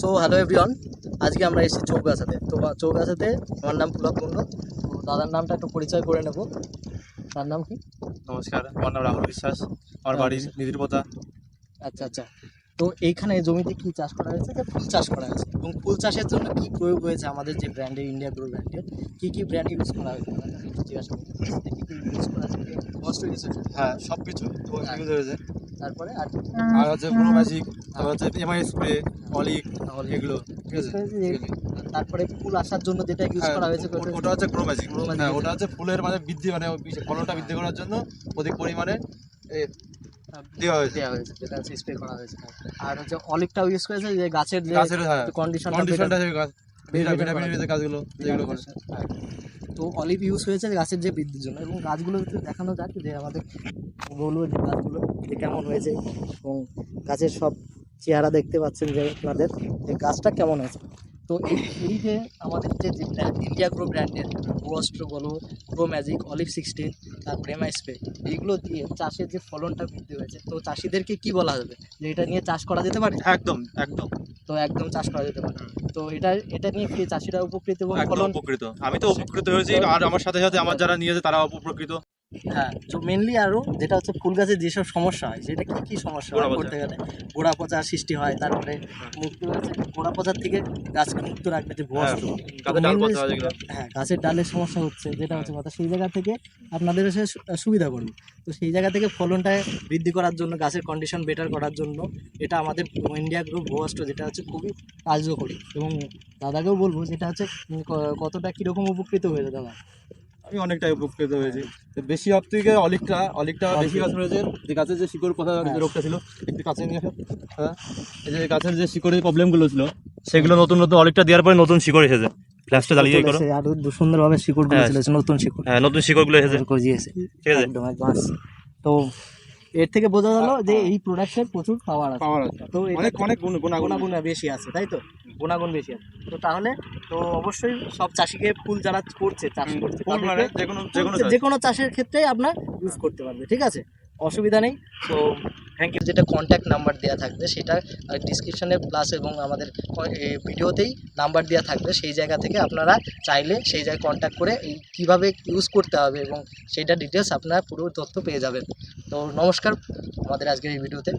So hello everyone আজকে আমরা এসেছি চৌগাছাতে। তো চৌগাছাতে আমার নাম পুলক কুণ্ড তো দাদার নামটা একটু পরিচয় করে নেব। তার নাম কি? নমস্কার আমার নাম রাহুল বিশ্বাস। আমার বাড়ি নিধিরপোতা আচ্ছা আচ্ছা। তো এইখানে জমিতে কি চাষ করা হয়েছে যে ফুল চাষ করা হয়েছে? এবং ফুল চাষের জন্য কি প্রয়োগ হয়েছে আমাদের যে ব্র্যান্ডের ইন্ডিয়া গ্রো ব্র্যান্ডের? কি কি ব্র্যান্ড ইউজ করা হয়েছে? জিজ্ঞাসা করতে। কি কি ইউজ করা হয়েছে হয়েছে হ্যাঁ। সব কিছু ইউজ হয়েছে। তারপরে আর আর হচ্ছে ম্যাজিক তারপর হচ্ছে এমআই স্প্রে অলিক এগুলো ঠিক আছে? তারপরে ফুল আসার জন্য যেটা ইউজ হ্যাঁ, করা হয়েছে ওটা হচ্ছে গ্রো ম্যাজিক Grow Magic হ্যাঁ ওটা হচ্ছে ফুলের মানে বৃদ্ধি মানে ফলনটা বৃদ্ধি করার জন্য অধিক পরিমাণে দেওয়া হয়েছে। দেওয়া হয়েছে যেটা হচ্ছে স্প্রে করা হয়েছে। আর হচ্ছে অলিকটাও ইউজ করেছে যে গাছের যে গাছের কন্ডিশন কন্ডিশনটা গাছ ভিটামিন গাছগুলো যেগুলো করে। তো অলিভ ইউজ হয়েছে গাছের যে বৃদ্ধির জন্য এবং গাছগুলো একটু দেখানো যাক যে আমাদের বলব যে গাছগুলো যে কেমন হয়েছে এবং গাছের সব চেহারা দেখতে পাচ্ছেন যে আপনাদের যে গাছটা কেমন হয়েছে। তো এই যে আমাদের যে ব্র্যান্ড ইন্ডিয়া গ্রো ব্র্যান্ডের গোস্ট্র বলো গ্রো ম্যাজিক অলিভ সিক্সটিন তারপরে এমআই স্প্রে এইগুলো দিয়ে চাষের যে ফলনটা বৃদ্ধি হয়েছে তো চাষিদেরকে কি বলা যাবে যে এটা নিয়ে চাষ করা যেতে পারে? একদম একদম। তো একদম চাষ করা যেতে পারে। তো এটা এটা নিয়ে কি চাষিরা উপকৃত এবং ফলন উপকৃত। আমি তো উপকৃত হয়েছি আর আমার সাথে সাথে আমার যারা নিয়েছে তারা উপকৃত। হ্যাঁ তো মেনলি আরও যেটা হচ্ছে ফুল গাছের যেসব সমস্যা হয় সেটা কি কি সমস্যা হয়? করতে গেলে গোড়া পচা সৃষ্টি হয় তারপরে মুক্ত হয়েছে গোড়া পচার থেকে গাছকে মুক্ত রাখবে যে হ্যাঁ, গাছে পচা হয় হ্যাঁ গাছের ডালের সমস্যা হচ্ছে যেটা হচ্ছে কথা সেই জায়গা থেকে আপনাদের এসে সুবিধা করবে। তো সেই জায়গা থেকে ফলনটা বৃদ্ধি করার জন্য গাছের কন্ডিশন বেটার করার জন্য এটা আমাদের ইন্ডিয়া গ্রুপ ভুয়াস্ত্র যেটা হচ্ছে খুবই কার্যকরী। এবং দাদাকেও বলব যেটা হচ্ছে কতটা কীরকম উপকৃত হয়েছে দাদা? আমি অনেকটাই উপকৃত হয়েছি। বেশি অফ থেকে অলিকটা অলিকটা বেশি গাছ রয়েছে। যে গাছের যে শিকড় কথা যে রোগটা ছিল। একটু কাছে নিয়ে হ্যাঁ। এই যে গাছের যে শিকড়ের প্রবলেমগুলো ছিল সেগুলো নতুন নতুন অলিকটা দেওয়ার পরে নতুন শিকড় এসেছে। ফ্ল্যাশটা জ্বালিয়ে করো। চলেছে, আরও দু- সুন্দরভাবে শিকড়গুলো হ্যাঁ। নতুন শিকড়। হ্যাঁ নতুন শিকড়গুলো এসেছে। ঠিক আছে। একদম তো এর থেকে বোঝা গেল যে এই প্রোডাক্টের প্রচুর পাওয়ার আছে। পাওয়ার আছে। তো অনেক অনেক গুণ গুণাগুণ বেশি আছে তাই তো? গুণাগুণ বেশি আছে। তো তাহলে তো অবশ্যই সব চাষিকে ফুল যারা করছে চাষ করছে মানে যে কোনো যে কোনো যে কোনো চাষের ক্ষেত্রে আপনার ইউজ করতে পারবে ঠিক আছে? অসুবিধা নেই। তো থ্যাংক ইউ যেটা কন্ট্যাক্ট নাম্বার দেওয়া থাকবে, সেটা ডিসক্রিপশানে প্লাস এবং আমাদের ভিডিওতেই নাম্বার দেওয়া থাকবে। সেই জায়গা থেকে আপনারা চাইলে সেই জায়গায় কন্ট্যাক্ট করে কীভাবে ইউজ করতে হবে এবং সেইটা ডিটেলস আপনারা পুরো তথ্য পেয়ে যাবেন। তো, নমস্কার। আমাদের আজকের এই ভিডিওতে